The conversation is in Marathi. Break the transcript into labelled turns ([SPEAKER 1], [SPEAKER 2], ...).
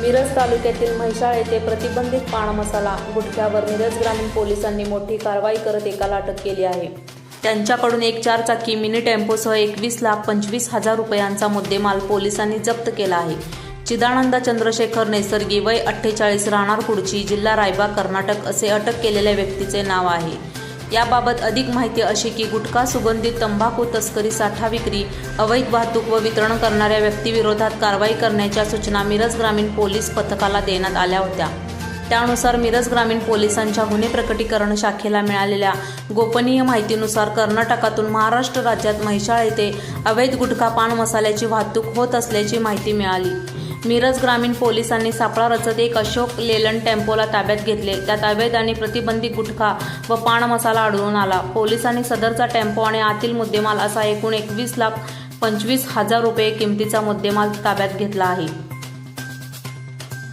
[SPEAKER 1] मिरज तालुक्यातील म्हैसाळ येथे प्रतिबंधित पान मसाला गुटख्यावर मिरज ग्रामीण पोलिसांनी मोठी कारवाई करत एकाला अटक केली आहे. त्यांच्याकडून एक चारचाकी मिनी टेम्पोसह एकवीस लाख पंचवीस हजार रुपयांचा मुद्देमाल पोलिसांनी जप्त केला आहे. चिदानंद चंद्रशेखर नैसर्गी वय अठ्ठेचाळीस राहणार कुडची जिल्हा रायबा कर्नाटक असे अटक केलेल्या व्यक्तीचे नाव आहे. याबाबत अधिक माहिती अशी की गुटखा सुगंधित तंबाखू तस्करी साठा विक्री अवैध वाहतूक व वितरण करणाऱ्या व्यक्तीविरोधात कारवाई करण्याच्या सूचना मिरज ग्रामीण पोलीस पथकाला देण्यात आल्या होत्या. त्यानुसार मिरज ग्रामीण पोलिसांच्या गुन्हे प्रकटीकरण शाखेला मिळालेल्या गोपनीय माहितीनुसार कर्नाटकातून महाराष्ट्र राज्यात म्हैसाळ येथे अवैध गुटखा पान मसाल्याची वाहतूक होत असल्याची माहिती मिळाली. मिरज ग्रामीण पोलिसांनी सापळा रचत एक अशोक लेलन टेम्पोला ताब्यात घेतले. त्यात अवैध आणि प्रतिबंधित गुटखा व पान मसाला आढळून आला. पोलिसांनी सदरचा टेम्पो आणि आतील मुद्देमाल असा एकूण एकवीस लाख पंचवीस हजार रुपये किमतीचा मुद्देमाल ताब्यात घेतला आहे.